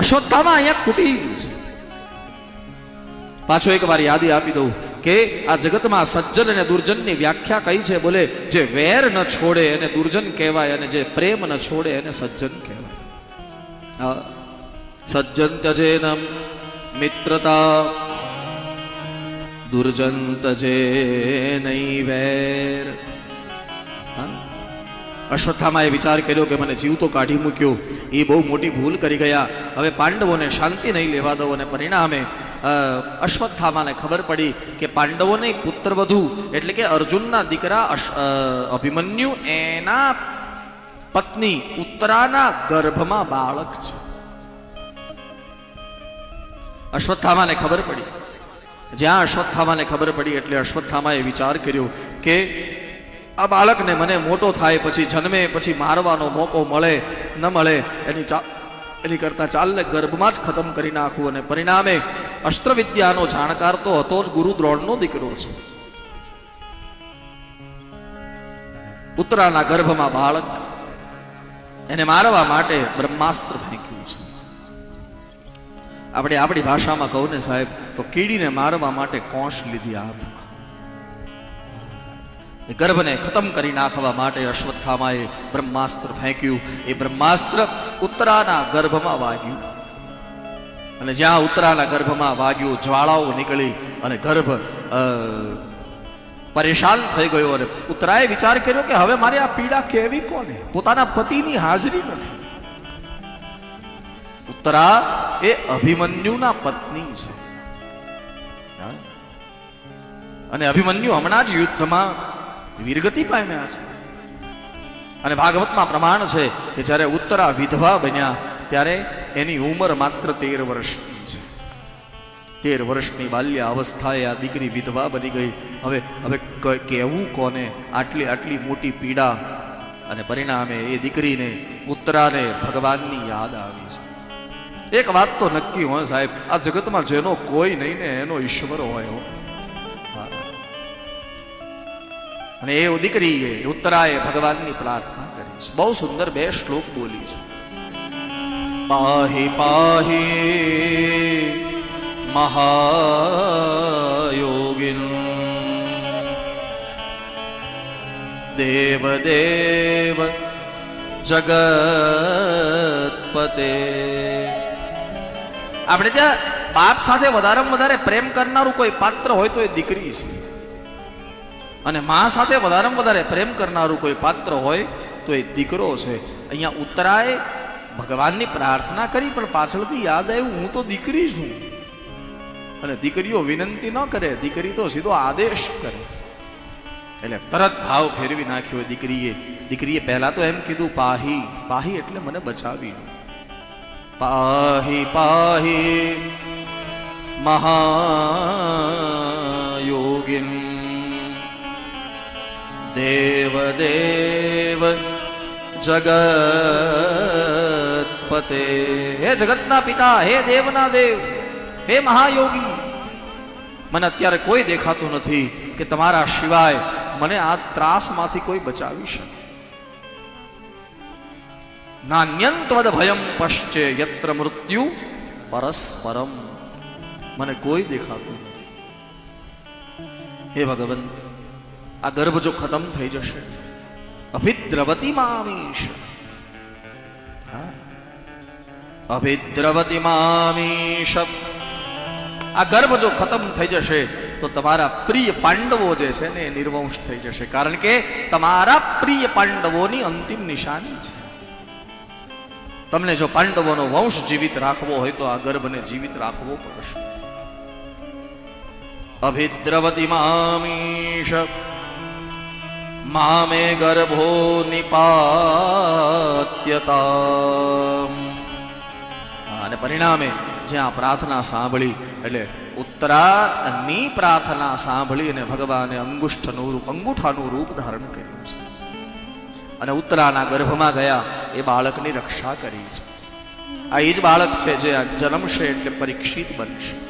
અશ્વત્થામાં અહીંયા કુટીર છે પાછો એક વાર યાદી આપી દઉં કે આ જગતમાં સજ્જન અને દુર્જનની વ્યાખ્યા કઈ છે બોલે, જે વેર ન છોડે એને દુર્જન કહેવાય અને જે પ્રેમ ન છોડે એને સજ્જન કહેવાય. સજ્જન તજેન મિત્રતા દુર્જન તજે નહીં વેર? અશ્વત્થામાએ વિચાર કર્યો કે મને જીવ તો કાઢી મૂક્યો. એ બહુ મોટી ભૂલ કરી ગયા. હવે પાંડવોને શાંતિ નહીં લેવા દો અને પરિણામે અશ્વત્થામાને ખબર પડી કે પાંડવોને પુત્રવધુ એટલે કે અર્જુનના દીકરા અભિમન્યુ એના પત્ની ઉત્તરાના ગર્ભમાં બાળક છે. અશ્વત્થામાને ખબર પડી. જ્યાં અશ્વત્થામાને ખબર પડી એટલે અશ્વત્થામાએ વિચાર કર્યો કે આ બાળકને મને મોટો થાય પછી જન્મે, પછી મારવાનો મોકો મળે, ન મળે, એની ચા એની કરતા ચાલને ગર્ભમાં જ ખતમ કરી નાખવું અને પરિણામે અસ્ત્રવિદ્યાનો જાણકાર તો હતો જ ગુરુ દ્રોણનો દીકરો છે. ઉત્તરાના ગર્ભમાં બાળક એને મારવા માટે બ્રહ્માસ્ત્ર ફેંક્યું છે. આપણે આપણી ભાષામાં કહું ને સાહેબ, તો કીડીને મારવા માટે કોશ લીધી હાથમાં. એ ગર્ભને ખતમ કરી નાખવા માટે અશ્વત્થામાએ બ્રહ્માસ્ત્ર ફેંક્યું. એ બ્રહ્માસ્ત્ર ઉત્તરાના ગર્ભમાં વાગ્યું. અને જ્યાં ઉત્તરાના ગર્ભમાં વાગ્યું, જ્વાળાઓ નીકળી અને ગર્ભ પરેશાન થઈ ગયો. અને ઉત્તરાએ વિચાર કર્યો કે હવે મારે આ પીડા કેવી કોને? પોતાના પતિની હાજરી નથી. ઉત્તરા એ અભિમન્યુના પત્ની છે. અને અભિમન્યુ હમણાં જ યુદ્ધમાં વીરગતિ પામ્યા છે. અને ભાગવતમાં પ્રમાણ છે કે જ્યારે ઉત્તરા વિધવા બન્યા, ત્યારે એની ઉંમર માત્ર તેર વર્ષની છે. તેર વર્ષની બાલ્ય અવસ્થાએ આ દીકરી વિધવા બની ગઈ. હવે હવે કહેવું કોને? આટલી આટલી મોટી પીડા અને પરિણામે એ દીકરીને ઉત્તરાને ભગવાનની યાદ આવી છે. એક વાત તો નક્કી હોય સાહેબ, આ જગતમાં જેનો કોઈ નહીં ને એનો ઈશ્વર હોય હો. અને એ દીકરીએ ઉત્તરાએ ભગવાનની પ્રાર્થના કરી છે. બહુ સુંદર બે શ્લોક બોલી છે. પાહી પાહી મહાયોગિન. દેવ જગતપતે. આપણે ત્યાં બાપ સાથે વધારેમાં વધારે પ્રેમ કરનારું કોઈ પાત્ર હોય તો એ દીકરી છે. અને મા સાથે વધારેમાં વધારે પ્રેમ કરનારું કોઈ પાત્ર હોય તો એ દીકરો છે. અહીંયા ઉતરાય ભગવાનની પ્રાર્થના કરી, પણ પાછળથી યાદ આવ્યું, હું તો દીકરી છું. અને દીકરીઓ વિનંતી ન કરે, દીકરી તો સીધો આદેશ કરે. એટલે તરત ભાવ ફેરવી નાખ્યો દીકરીએ. દીકરીએ પહેલા તો એમ કીધું, પાહી પાહી એટલે મને બચાવી પાહી પાહી મહાયોગિન દેવ દેવ જગતપતે હે જગતના પિતા હે દેવના દેવ હે મહાયોગી મને અત્યારે કોઈ દેખાતું નથી કે તમારા સિવાય મને આ ત્રાસમાંથી કોઈ બચાવી શકે નાન્યંતવદ ભયમ પશ્ચે યત્ર મૃત્યુ પરસ્પરમ મને કોઈ દેખાતું નથી હે ભગવન આ ગર્ભ જો ખતમ થઈ જશે અભિદ્રવતી મામીશ હા. અભિદ્રવતી મામીશ આ ગર્ભ જો ખતમ થઈ જશે, તો તમારા પ્રિય પાંડવો જે છે ને નિર્વંશ થઈ જશે. કારણ કે તમારા પ્રિય પાંડવોની અંતિમ નિશાની છે. તમને જો પાંડવોનો વંશ જીવિત રાખવો હોય, તો આ ગર્ભને જીવિત રાખવો પડશે. અભિદ્રવતી મામીશ મામે ગર્ભો નિપાત્યતા અને પરિણામે જ્યાં પ્રાર્થના સાંભળી એટલે ઉત્તરાની પ્રાર્થના સાંભળી અને ભગવાને અંગુષ્ઠનું રૂપ અંગૂઠાનું રૂપ ધારણ કર્યું છે અને ઉત્તરાના ગર્ભમાં ગયા એ બાળકની રક્ષા કરી છે આ એ જ બાળક છે જે જન્મશે એટલે પરીક્ષિત બનશે